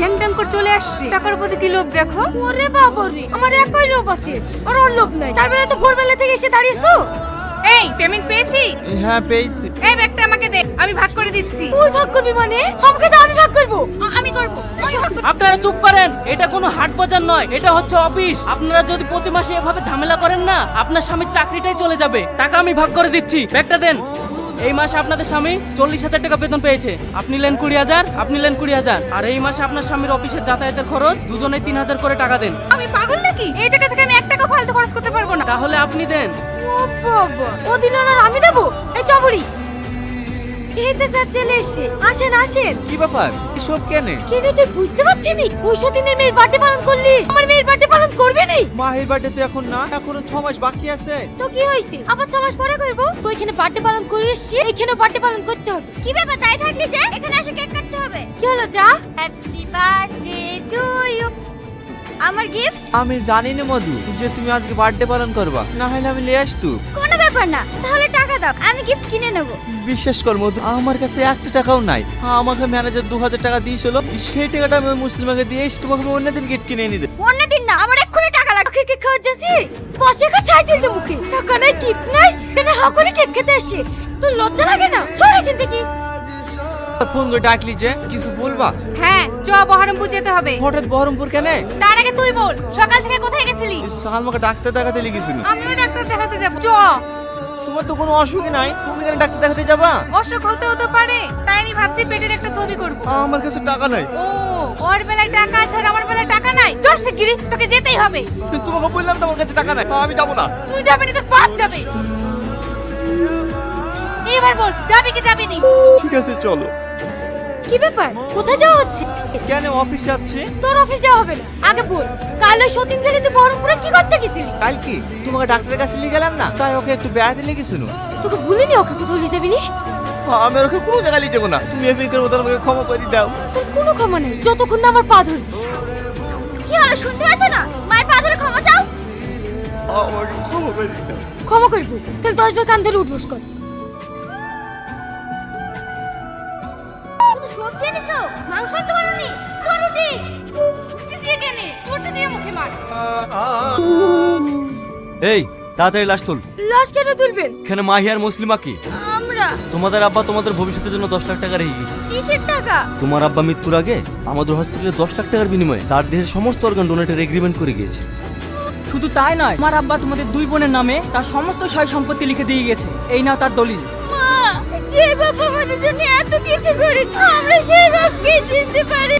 ড্যাং ড্যাং করে চলে আসছে। টাকার প্রতি কি লোভ দেখো? ওরে বাবা রে আমার একই লোভ আছে আর ওর লোভ নাই। তার বেলা তো ভোরবেলা থেকে এসে দাঁড়িয়েছো? এই পেমেন্ট পেয়েছি? হ্যাঁ পেয়েছি। এই ব্যাগটা আমাকে দে আমি ভাগ করে দিচ্ছি। তুই ভাগ করবি মানে? আমাকে তো আমি ভাগ করব। আমি করব আমি করব। আপনারা চুপ করেন এটা কোনো হাট বাজার নয় এটা হচ্ছে অফিস। আপনারা যদি প্রতি মাসে এভাবে ঝামেলা করেন না আপনার স্বামীর চাকরিটাই চলে যাবে। টাকা আমি ভাগ করে দিচ্ছি ব্যাগটা দেন। এই মাসে আপনাদের স্বামী চল্লিশ হাজার টাকা বেতন পেয়েছে। আপনি নেন কুড়ি হাজার আপনি নেন কুড়ি হাজার। আর এই মাসে আপনার স্বামীর অফিসের যাতায়াতের খরচ দুজনে তিন হাজার করে টাকা দেন। আমি পাগল নাকি? এই টাকা থেকে আমি এক টাকা ফালতু খরচ করতে পারব না। তাহলে আপনি দেন। ও বাবা ও দিল না আমি দেবো? এই স্যার চলে এসে। আসেন আসেন। কি ব্যাপার? এসব কেনে? কেন তুই বুঝতে পারছিস নি? ওই সতীনের মেয়ের বার্থডে পালন করলি। আমার মেয়ের বার্থডে পালন করবে নি। মাহির বার্থডে তো এখন না এখনও মাস বাকি আছে। তো কি হয়েছে? আবার মাস পরে করব? ওইখানে বার্থডে পালন করে এসছি এখানে বার্থডে পালন করতে হবে। কি ব্যাপার তাই থাকলি যে? এখানে এসে কেক কাটতে হবে। কি হলো যা? হ্যাপি বার্থডে টু ইউ আমার গিফট আমি জানি না মধু যে তুমি আজকে বার্থডে পালন করবা। না হলে আমি লিয়ে আসতু কোনো ব্যাপার না। তাহলে দাও আমি গিফট কিনে নেব। বিশ্বাস কর মধু আমার কাছে একটা টাকাও নাই। আমাকে ম্যানেজার দু হাজার টাকা দিয়েছিল। সেই টাকাটা আমি মুসলিমাকে দিয়ে এসে তোমাকে আমি অন্যদিন গিফট কিনে এনে দেবো। অন্য দিন না আমার এক্ষুনি টাকা লাগে কেক খাওয়া যাচ্ছি পাশে কা ছাই দিল মুখে। টাকা নাই গিফট নাই। কেন হা করে কেক খেতে আসে? তোর লজ্জা লাগে না? সর এখান থেকে। ফোন করে ডাকলি যে কিছু বলবা? হ্যাঁ চ বহরমপুর যেতে হবে। হঠাৎ বহরমপুর কেনে? তার আগে তুই বল সকাল থেকে কোথায় গেছিলি? আমাকে ডাক্তার দেখাতে লিখেছিল। আমিও ডাক্তার দেখাতে যাব। চ। তোমার তো কোনো অসুখ নাই। তুমি কেন ডাক্তার দেখাতে যাবা? অসুখ হতে হতে পারে তাই আমি ভাবছি পেটের একটা ছবি করব। আমার কাছে টাকা নাই। ও ওর বেলায় টাকা আছে আর আমার বেলায় টাকা নাই। চল শিগগিরি তোকে যেতেই হবে। তোমাকে বললাম তোমার কাছে টাকা নাই আমি যাব না। তুই যাবি না তোর বাপ যাবে। এবার বল যাবি কি যাবি নি ঠিক আছে চলো। কি ব্যাপার? কোথায় যাওয়া হচ্ছে? কেন অফিস যাচ্ছে? তোর অফিস যাওয়া হবে না। আগে বল কাল সতীন গেলে তুই বহরমপুরে কি গেছিলি কাল কি? তোমাকে ডাক্তারের কাছে নিয়ে গেলাম না? তাই ওকে একটু বেড়াতে লেগেছিল তোকে ভুলিনি ওকে কোথাও নিয়ে যাবি নি আমি ওকে কোনো জায়গায় নিয়ে যাব না। তুমি এপিকের মতো আমাকে ক্ষমা করে দাও। তোর কোনো ক্ষমা নেই। যতক্ষণ না আমার পা ধরবি। কি হলো শুনতে পাচ্ছ না? মায়ের পা ধরে ক্ষমা চাও? আমাকে ক্ষমা করে দাও ক্ষমা করব। তাহলে দশ বার কান ধরে উঠবোস কর। সবজি এনেছো মাংস তো রুটি ছুটি দিয়ে কেনে? চোটে দিয়ে মুখে মার। এই তাড়াতাড়ি লাশ তোল। লাশ কেন তুলবেন? এখানে মাহি আর মুসলিমা কি? আমরা। তোমাদের আব্বা তোমাদের ভবিষ্যতের জন্য দশ লাখ টাকা রেখে গেছে। কিসের টাকা? তোমার আব্বা মৃত্যুর আগে আমাদের হসপিটালে দশ লাখ টাকার বিনিময়ে তার দেহের সমস্ত অর্গান ডোনেটের এগ্রিমেন্ট করে গিয়েছে। শুধু তাই নয় আমার আব্বা তোমাদের দুই বোনের নামে তার সমস্ত সয় সম্পত্তি লিখে দিয়ে গেছে এই নাও তার দলিল। মা যে বাবা আমাদের জন্য এত কিছু করেছে আমরা সেই বাপকে চিনতে পারি